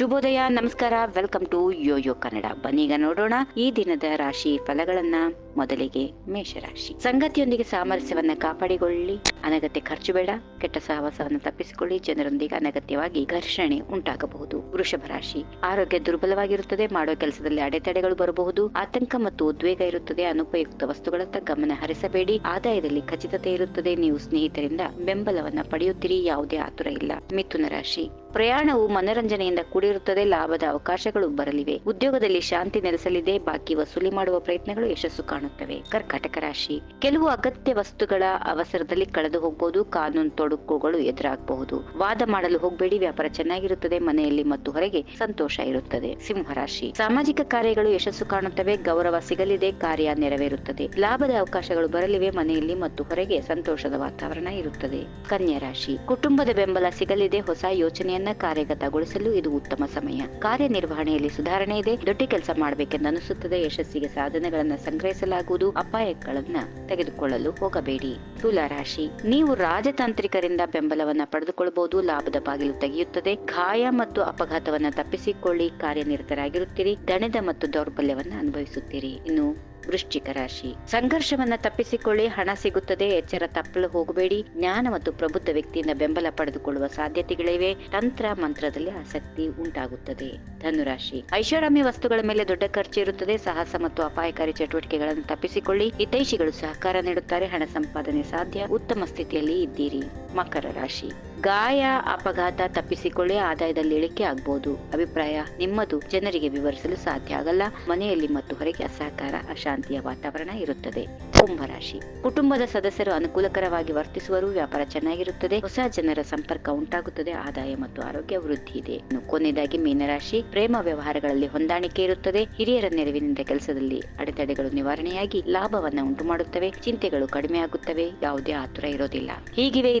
ಶುಭೋದಯ, ನಮಸ್ಕಾರ, welcome to yoyo Kannada. ಬನ್ನೀಗ ನೋಡೋಣ ಈ ದಿನದ ರಾಶಿ ಫಲಗಳನ್ನ. ಮೊದಲಿಗೆ ಮೇಷರಾಶಿ. ಸಂಗತಿಯೊಂದಿಗೆ ಸಾಮರಸ್ಯವನ್ನ ಕಾಪಾಡಿಕೊಳ್ಳಿ. ಅನಗತ್ಯ ಖರ್ಚು ಬೇಡ, ಕೆಟ್ಟ ಸಹವಾಸವನ್ನು ತಪ್ಪಿಸಿಕೊಳ್ಳಿ. ಜನರೊಂದಿಗೆ ಅನಗತ್ಯವಾಗಿ ಘರ್ಷಣೆ ಉಂಟಾಗಬಹುದು. ವೃಷಭ ರಾಶಿ. ಆರೋಗ್ಯ ದುರ್ಬಲವಾಗಿರುತ್ತದೆ ಮಾಡುವ ಕೆಲಸದಲ್ಲಿ ಅಡೆತಡೆಗಳು ಬರಬಹುದು. ಆತಂಕ ಮತ್ತು ಉದ್ವೇಗ ಇರುತ್ತದೆ, ಅನುಪಯುಕ್ತ ವಸ್ತುಗಳತ್ತ ಗಮನ ಹರಿಸಬೇಡಿ. ಆದಾಯದಲ್ಲಿ ಖಚಿತತೆ ಇರುತ್ತದೆ, ನೀವು ಸ್ನೇಹಿತರಿಂದ ಬೆಂಬಲವನ್ನ ಪಡೆಯುತ್ತೀರಿ, ಯಾವುದೇ ಆತುರ ಇಲ್ಲ. ಮಿಥುನ ರಾಶಿ. ಪ್ರಯಾಣವು ಮನರಂಜನೆಯಿಂದ ಕೂಡಿರುತ್ತದೆ, ಲಾಭದ ಅವಕಾಶಗಳು ಬರಲಿವೆ. ಉದ್ಯೋಗದಲ್ಲಿ ಶಾಂತಿ ನೆಲೆಸಲಿದೆ, ಬಾಕಿ ವಸೂಲಿ ಮಾಡುವ ಪ್ರಯತ್ನಗಳು ಯಶಸ್ಸು ಕಾಣುತ್ತವೆ. ಕರ್ಕಾಟಕ ರಾಶಿ. ಕೆಲವು ಅಗತ್ಯ ವಸ್ತುಗಳ ಅವಸರದಲ್ಲಿ ಕಳೆದು ಹೋಗಬಹುದು ಕಾನೂನು ತೊಡಕುಗಳು ಎದುರಾಗಬಹುದು. ವಾದ ಮಾಡಲು ಹೋಗಬೇಡಿ, ವ್ಯಾಪಾರ ಚೆನ್ನಾಗಿರುತ್ತದೆ, ಮನೆಯಲ್ಲಿ ಮತ್ತು ಹೊರಗೆ ಸಂತೋಷ ಇರುತ್ತದೆ. ಸಿಂಹರಾಶಿ ಸಾಮಾಜಿಕ ಕಾರ್ಯಗಳು ಯಶಸ್ಸು ಕಾಣುತ್ತವೆ, ಗೌರವ ಸಿಗಲಿದೆ, ಕಾರ್ಯ ನೆರವೇರುತ್ತದೆ. ಲಾಭದ ಅವಕಾಶಗಳು ಬರಲಿವೆ, ಮನೆಯಲ್ಲಿ ಮತ್ತು ಹೊರಗೆ ಸಂತೋಷದ ವಾತಾವರಣ ಇರುತ್ತದೆ. ಕನ್ಯಾ ರಾಶಿ. ಕುಟುಂಬದ ಬೆಂಬಲ ಸಿಗಲಿದೆ, ಹೊಸ ಯೋಚನೆಯನ್ನ ಕಾರ್ಯಗತಗೊಳಿಸಲು ಇದು ಉತ್ತಮ ಸಮಯ. ಕಾರ್ಯನಿರ್ವಹಣೆಯಲ್ಲಿ ಸುಧಾರಣೆ ಇದೆ. ದೊಡ್ಡ ಕೆಲಸ ಮಾಡಬೇಕೆಂದು ಅನಿಸುತ್ತದೆ. ಯಶಸ್ಸಿಗೆ ಸಾಧನೆಗಳನ್ನು ಸಂಗ್ರಹಿಸಲಾಗುವುದು. ಅಪಾಯಗಳನ್ನ ತೆಗೆದುಕೊಳ್ಳಲು ಹೋಗಬೇಡಿ. ತುಲಾ ರಾಶಿ. ನೀವು ರಾಜತಾಂತ್ರಿಕರಿಂದ ಬೆಂಬಲವನ್ನ ಪಡೆದುಕೊಳ್ಳಬಹುದು ಲಾಭದ ಬಾಗಿಲು ತೆಗೆಯುತ್ತದೆ. ಗಾಯ ಮತ್ತು ಅಪಘಾತವನ್ನ ತಪ್ಪಿಸಿಕೊಳ್ಳಿ. ಕಾರ್ಯನಿರತರಾಗಿರುತ್ತೀರಿ. ದಣದ ಮತ್ತು ದೌರ್ಬಲ್ಯವನ್ನ ಅನುಭವಿಸುತ್ತೀರಿ. ಇನ್ನು ವೃಶ್ಚಿಕ ರಾಶಿ. ಸಂಘರ್ಷವನ್ನ ತಪ್ಪಿಸಿಕೊಳ್ಳಿ, ಹಣ ಸಿಗುತ್ತದೆ, ಎಚ್ಚರ ತಪ್ಪಲು ಹೋಗಬೇಡಿ. ಜ್ಞಾನ ಮತ್ತು ಪ್ರಬುದ್ಧ ವ್ಯಕ್ತಿಯಿಂದ ಬೆಂಬಲ ಪಡೆದುಕೊಳ್ಳುವ ಸಾಧ್ಯತೆಗಳಿವೆ. ತಂತ್ರ ಮಂತ್ರದಲ್ಲಿ ಆಸಕ್ತಿ ಉಂಟಾಗುತ್ತದೆ. ಧನುರಾಶಿ. ಐಷಾರಾಮಿ ವಸ್ತುಗಳ ಮೇಲೆ ದೊಡ್ಡ ಖರ್ಚು ಇರುತ್ತದೆ. ಸಾಹಸ ಮತ್ತು ಅಪಾಯಕಾರಿ ಚಟುವಟಿಕೆಗಳನ್ನು ತಪ್ಪಿಸಿಕೊಳ್ಳಿ. ಹಿತೈಷಿಗಳು ಸಹಕಾರ ನೀಡುತ್ತಾರೆ. ಹಣ ಸಂಪಾದನೆ ಸಾಧ್ಯ. ಉತ್ತಮ ಸ್ಥಿತಿಯಲ್ಲಿ ಇದ್ದೀರಿ. ಮಕರ ರಾಶಿ. ಗಾಯ, ಅಪಘಾತ ತಪ್ಪಿಸಿಕೊಳ್ಳಿ ಆದಾಯದಲ್ಲಿ ಇಳಿಕೆ ಆಗಬಹುದು ಅಭಿಪ್ರಾಯ, ನಿಮ್ಮದು ಜನರಿಗೆ ವಿವರಿಸಲು ಸಾಧ್ಯ ಆಗಲ್ಲ. ಮನೆಯಲ್ಲಿ ಮತ್ತು ಹೊರಗೆ ಅಸಹಕಾರ, ಅಶಾಂತಿಯ ವಾತಾವರಣ ಇರುತ್ತದೆ. ಕುಂಭರಾಶಿ ಕುಟುಂಬದ ಸದಸ್ಯರು ಅನುಕೂಲಕರವಾಗಿ ವರ್ತಿಸುವರು ವ್ಯಾಪಾರ ಚೆನ್ನಾಗಿರುತ್ತದೆ. ಹೊಸ ಜನರ ಸಂಪರ್ಕ ಉಂಟಾಗುತ್ತದೆ. ಆದಾಯ ಮತ್ತು ಆರೋಗ್ಯ ವೃದ್ಧಿ ಇದೆ. ಕೊನೆಯದಾಗಿ ಮೀನರಾಶಿ ಪ್ರೇಮ ವ್ಯವಹಾರಗಳಲ್ಲಿ ಹೊಂದಾಣಿಕೆ ಇರುತ್ತದೆ. ಹಿರಿಯರ ನೆರವಿನಿಂದ ಕೆಲಸದಲ್ಲಿ ಅಡೆತಡೆಗಳು ನಿವಾರಣೆಯಾಗಿ ಲಾಭವನ್ನು ಉಂಟು ಮಾಡುತ್ತವೆ ಚಿಂತೆಗಳು ಕಡಿಮೆಯಾಗುತ್ತವೆ. ಯಾವುದೇ ಆತುರ ಇರೋದಿಲ್ಲ. ಹೀಗಿವೆ ಈ